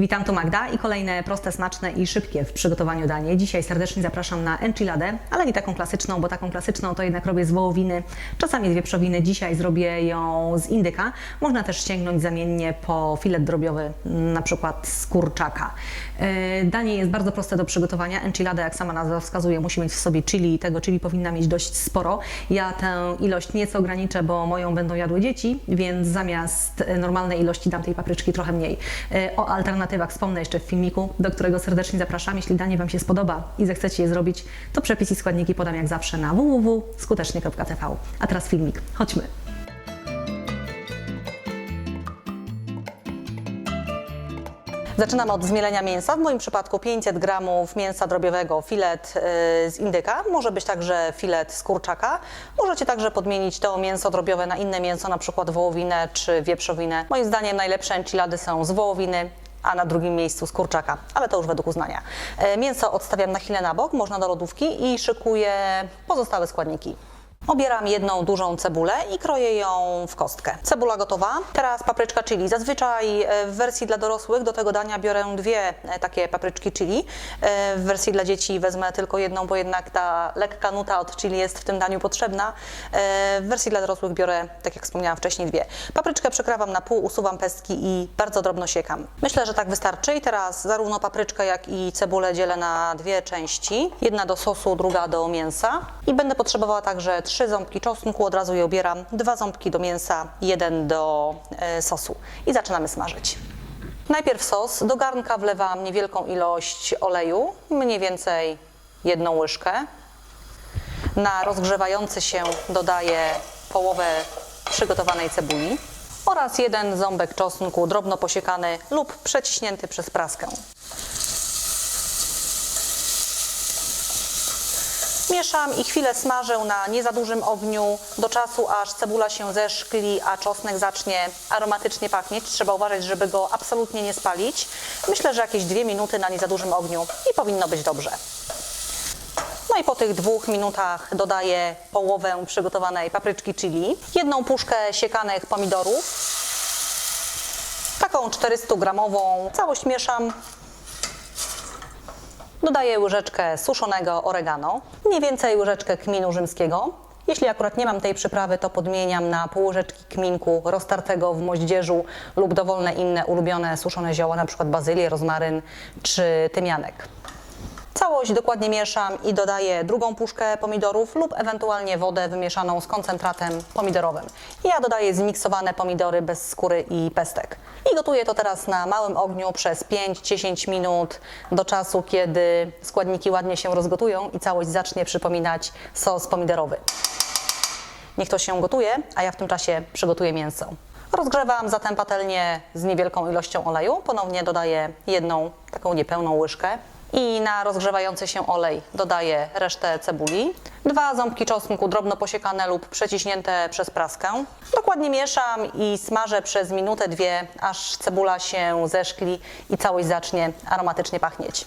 Witam, tu Magda i kolejne proste, smaczne i szybkie w przygotowaniu danie. Dzisiaj serdecznie zapraszam na enchiladę, ale nie taką klasyczną, bo taką klasyczną to jednak robię z wołowiny, czasami z wieprzowiny. Dzisiaj zrobię ją z indyka. Można też sięgnąć zamiennie po filet drobiowy, na przykład z kurczaka. Yy, Danie jest bardzo proste do przygotowania. Enchilada, jak sama nazwa wskazuje, musi mieć w sobie chili i tego chili powinna mieć dość sporo. Ja tę ilość nieco ograniczę, bo moją będą jadły dzieci, więc zamiast e, normalnej ilości dam tej papryczki trochę mniej. E, O alternatywach wspomnę jeszcze w filmiku, do którego serdecznie zapraszam. Jeśli danie Wam się spodoba i zechcecie je zrobić, to przepis i składniki podam jak zawsze na www.skutecznie.tv. A teraz filmik. Chodźmy. Zaczynamy od zmielenia mięsa. W moim przypadku 500 gramów mięsa drobiowego, filet y, z indyka. Może być także filet z kurczaka. Możecie także podmienić to mięso drobiowe na inne mięso, na przykład wołowinę czy wieprzowinę. Moim zdaniem najlepsze enchilady są z wołowiny, a na drugim miejscu z kurczaka, ale to już według uznania. E, Mięso odstawiam na chwilę na bok, można do lodówki i szykuję pozostałe składniki. Obieram jedną dużą cebulę i kroję ją w kostkę. Cebula gotowa. Teraz papryczka chili. Zazwyczaj e, w wersji dla dorosłych do tego dania biorę dwie e, takie papryczki chili. E, W wersji dla dzieci wezmę tylko jedną, bo jednak ta lekka nuta od chili jest w tym daniu potrzebna. W wersji dla dorosłych biorę, tak jak wspomniałam wcześniej, dwie. Papryczkę przekrawam na pół, usuwam pestki i bardzo drobno siekam. Myślę, że tak wystarczy i teraz zarówno papryczkę, jak i cebulę dzielę na dwie części. Jedna do sosu, druga do mięsa. I będę potrzebowała także trzy ząbki czosnku, od razu je obieram, dwa ząbki do mięsa, jeden do e, sosu. I zaczynamy smażyć. Najpierw sos. Do garnka wlewam niewielką ilość oleju, mniej więcej jedną łyżkę. Na rozgrzewający się dodaję połowę przygotowanej cebuli oraz jeden ząbek czosnku drobno posiekany lub przeciśnięty przez praskę. Mieszam i chwilę smażę na nie za dużym ogniu do czasu, aż cebula się zeszkli, a czosnek zacznie aromatycznie pachnieć. Trzeba uważać, żeby go absolutnie nie spalić. Myślę, że jakieś dwie minuty na nie za dużym ogniu i powinno być dobrze. No i po tych dwóch minutach dodaję połowę przygotowanej papryczki chili, jedną puszkę siekanych pomidorów, taką 400 gramową. Całość mieszam. Dodaję łyżeczkę suszonego oregano, mniej więcej łyżeczkę kminu rzymskiego. Jeśli akurat nie mam tej przyprawy, to podmieniam na pół łyżeczki kminku roztartego w moździerzu lub dowolne inne ulubione suszone zioła, przykład bazylię, rozmaryn czy tymianek. Całość dokładnie mieszam i dodaję drugą puszkę pomidorów lub ewentualnie wodę wymieszaną z koncentratem pomidorowym. Ja dodaję zmiksowane pomidory bez skóry i pestek. I gotuję to teraz na małym ogniu przez 5-10 minut do czasu, kiedy składniki ładnie się rozgotują i całość zacznie przypominać sos pomidorowy. Niech to się gotuje, a ja w tym czasie przygotuję mięso. Rozgrzewam zatem patelnię z niewielką ilością oleju. Ponownie dodaję jedną taką niepełną łyżkę. I na rozgrzewający się olej dodaję resztę cebuli, dwa ząbki czosnku drobno posiekane lub przeciśnięte przez praskę. Dokładnie mieszam i smażę przez minutę, dwie, aż cebula się zeszkli i całość zacznie aromatycznie pachnieć.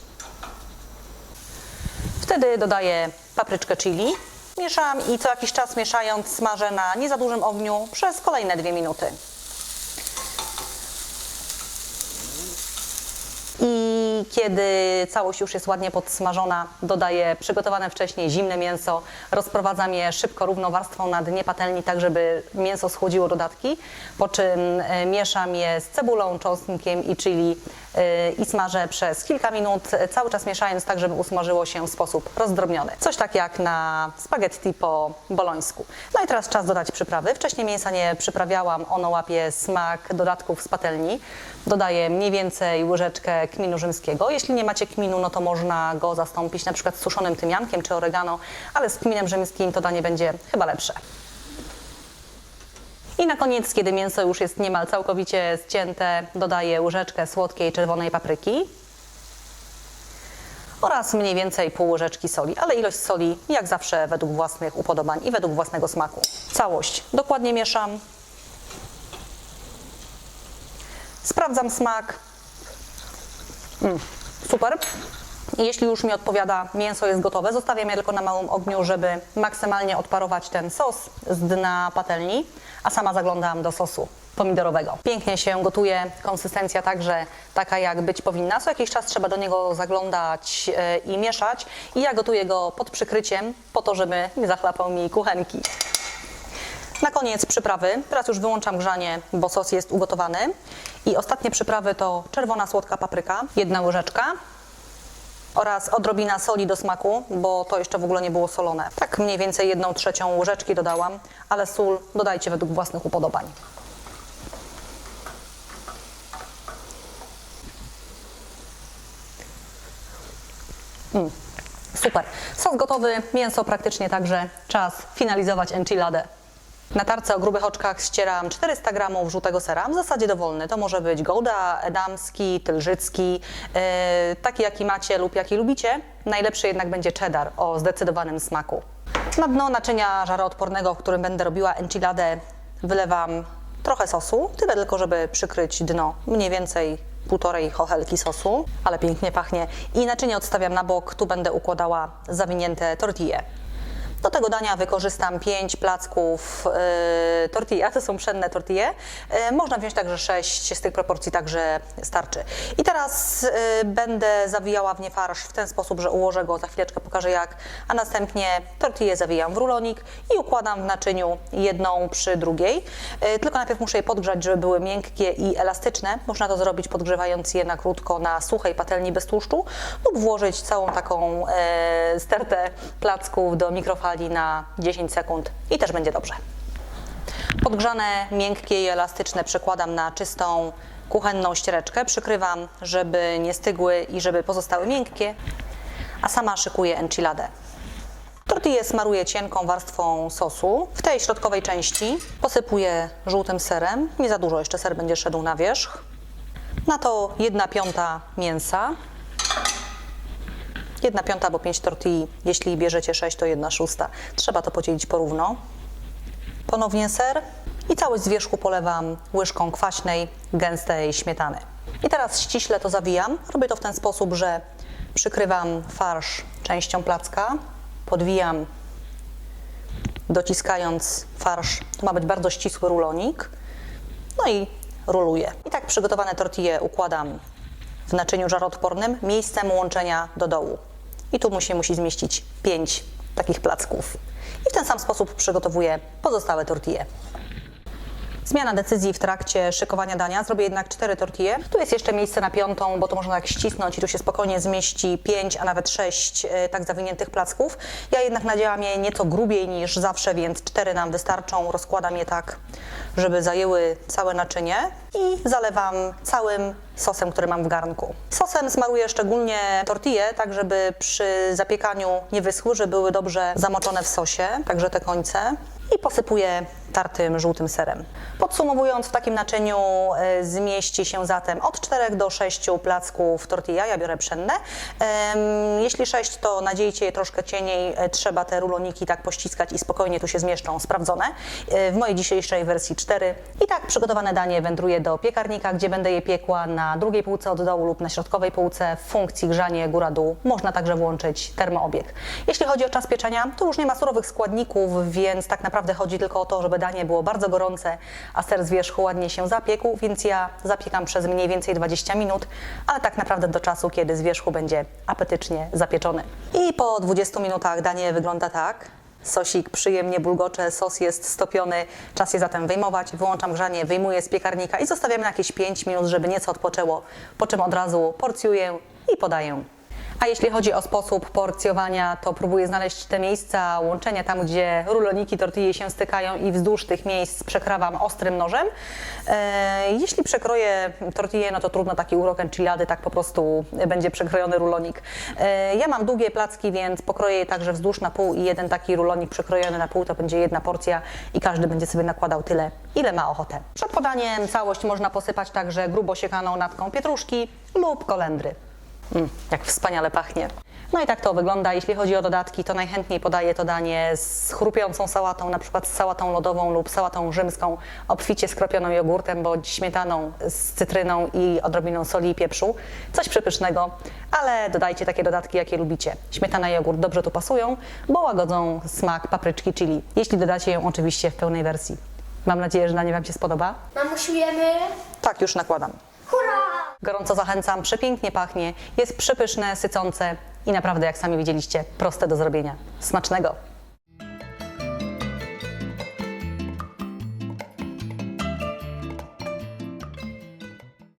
Wtedy dodaję papryczkę chili. Mieszam i co jakiś czas mieszając smażę na nie za dużym ogniu przez kolejne dwie minuty. I kiedy całość już jest ładnie podsmażona, dodaję przygotowane wcześniej zimne mięso, rozprowadzam je szybko, równą warstwą na dnie patelni, tak żeby mięso schłodziło dodatki, po czym e, mieszam je z cebulą, czosnkiem i chili i smażę przez kilka minut, cały czas mieszając tak, żeby usmażyło się w sposób rozdrobniony. Coś tak jak na spaghetti po bolońsku. No i teraz czas dodać przyprawy. Wcześniej mięsa nie przyprawiałam, ono łapie smak dodatków z patelni. Dodaję mniej więcej łyżeczkę kminu rzymskiego. Jeśli nie macie kminu, no to można go zastąpić na przykład suszonym tymiankiem czy oregano, ale z kminem rzymskim to danie będzie chyba lepsze. I na koniec, kiedy mięso już jest niemal całkowicie zcięte, dodaję łyżeczkę słodkiej czerwonej papryki oraz mniej więcej pół łyżeczki soli, ale ilość soli jak zawsze według własnych upodobań i według własnego smaku. Całość dokładnie mieszam. Sprawdzam smak. Mm, super. Jeśli już mi odpowiada, mięso jest gotowe, zostawiam je tylko na małym ogniu, żeby maksymalnie odparować ten sos z dna patelni, a sama zaglądam do sosu. pomidorowego. Pięknie się gotuje, konsystencja także taka jak być powinna. Co jakiś czas trzeba do niego zaglądać e, i mieszać i ja gotuję go pod przykryciem po to, żeby nie zachlapał mi kuchenki. Na koniec przyprawy. Teraz już wyłączam grzanie, bo sos jest ugotowany. I ostatnie przyprawy to czerwona słodka papryka, jedna łyżeczka oraz odrobina soli do smaku, bo to jeszcze w ogóle nie było solone. Tak mniej więcej jedną trzecią łyżeczki dodałam, ale sól dodajcie według własnych upodobań. Mm, super. Sos gotowy, mięso praktycznie także. Czas finalizować enchiladę. Na tarce o grubych oczkach ścieram 400 g żółtego sera, w zasadzie dowolny. To może być Gouda, Edamski, Tylżycki, yy, taki jaki macie lub jaki lubicie. Najlepszy jednak będzie cheddar o zdecydowanym smaku. Na dno naczynia żaroodpornego, w którym będę robiła enchiladę, wylewam trochę sosu, tyle tylko, żeby przykryć dno, mniej więcej półtorej chochelki sosu, ale pięknie pachnie. I naczynie odstawiam na bok, tu będę układała zawinięte tortille. Do tego dania wykorzystam 5 placków y, tortilla, to są pszenne tortille. Y, można wziąć także 6, z tych proporcji także starczy. I teraz y, będę zawijała w nie farsz w ten sposób, że ułożę go, za chwileczkę pokażę jak, a następnie tortille zawijam w rulonik i układam w naczyniu jedną przy drugiej. Y, tylko najpierw muszę je podgrzać, żeby były miękkie i elastyczne. Można to zrobić podgrzewając je na krótko na suchej patelni bez tłuszczu lub włożyć całą taką e, stertę placków do mikrofali na 10 sekund i też będzie dobrze. Podgrzane, miękkie i elastyczne przekładam na czystą kuchenną ściereczkę. Przykrywam, żeby nie stygły i żeby pozostały miękkie, a sama szykuję enchiladę. Tortillę smaruję cienką warstwą sosu. W tej środkowej części posypuję żółtym serem. Nie za dużo, jeszcze ser będzie szedł na wierzch. Na to jedna piąta mięsa. Jedna piąta albo pięć tortilli. Jeśli bierzecie sześć, to jedna szósta. Trzeba to podzielić porówno. Ponownie ser i całość z wierzchu polewam łyżką kwaśnej, gęstej śmietany. I teraz ściśle to zawijam. Robię to w ten sposób, że przykrywam farsz częścią placka, podwijam, dociskając farsz. To ma być bardzo ścisły rulonik. No i ruluję. I tak przygotowane tortille układam w naczyniu żaroodpornym miejscem łączenia do dołu. I tu mu się musi zmieścić 5 takich placków. I w ten sam sposób przygotowuję pozostałe tortille. Zmiana decyzji w trakcie szykowania dania. Zrobię jednak cztery tortille. Tu jest jeszcze miejsce na piątą, bo to można tak ścisnąć i tu się spokojnie zmieści pięć, a nawet sześć e, tak zawiniętych placków. Ja jednak nadziałam je nieco grubiej niż zawsze, więc cztery nam wystarczą. Rozkładam je tak, żeby zajęły całe naczynie i zalewam całym sosem, który mam w garnku. Sosem smaruję szczególnie tortille, tak żeby przy zapiekaniu nie wyschły, żeby były dobrze zamoczone w sosie, także te końce. I posypuję tartym żółtym serem. Podsumowując, w takim naczyniu e, zmieści się zatem od 4 do 6 placków tortilla, ja biorę pszenne. Jeśli 6, to nadziejcie je troszkę cieniej, e, trzeba te ruloniki tak pościskać i spokojnie tu się zmieszczą, sprawdzone. E, W mojej dzisiejszej wersji 4. I tak przygotowane danie wędruje do piekarnika, gdzie będę je piekła na drugiej półce od dołu lub na środkowej półce w funkcji grzanie góra-dół. Można także włączyć termoobieg. Jeśli chodzi o czas pieczenia, to już nie ma surowych składników, więc tak naprawdę chodzi tylko o to, żeby danie było bardzo gorące, a ser z wierzchu ładnie się zapiekł, więc ja zapiekam przez mniej więcej 20 minut, ale tak naprawdę do czasu, kiedy z wierzchu będzie apetycznie zapieczony. I po 20 minutach danie wygląda tak. Sosik przyjemnie bulgocze, sos jest stopiony, czas je zatem wyjmować. Wyłączam grzanie, wyjmuję z piekarnika i zostawiamy na jakieś 5 minut, żeby nieco odpoczęło, po czym od razu porcjuję i podaję. A jeśli chodzi o sposób porcjowania, to próbuję znaleźć te miejsca łączenia tam, gdzie ruloniki tortilli się stykają i wzdłuż tych miejsc przekrawam ostrym nożem. E, jeśli przekroję tortillę, no to trudno taki urok enchilady, tak po prostu będzie przekrojony rulonik. E, ja mam długie placki, więc pokroję je także wzdłuż na pół i jeden taki rulonik przekrojony na pół to będzie jedna porcja i każdy będzie sobie nakładał tyle, ile ma ochotę. Przed podaniem całość można posypać także grubo siekaną natką pietruszki lub kolendry. Mm, jak wspaniale pachnie. No i tak to wygląda. Jeśli chodzi o dodatki, to najchętniej podaję to danie z chrupiącą sałatą, na przykład z sałatą lodową lub sałatą rzymską, obficie skropioną jogurtem bądź śmietaną z cytryną i odrobiną soli i pieprzu. Coś przepysznego, ale dodajcie takie dodatki, jakie lubicie. Śmietana i jogurt dobrze tu pasują, bo łagodzą smak papryczki chili, jeśli dodacie ją oczywiście w pełnej wersji. Mam nadzieję, że danie Wam się spodoba. Mamusiujemy. Tak, już nakładam. Gorąco zachęcam, przepięknie pachnie, jest przepyszne, sycące i naprawdę, jak sami widzieliście, proste do zrobienia. Smacznego!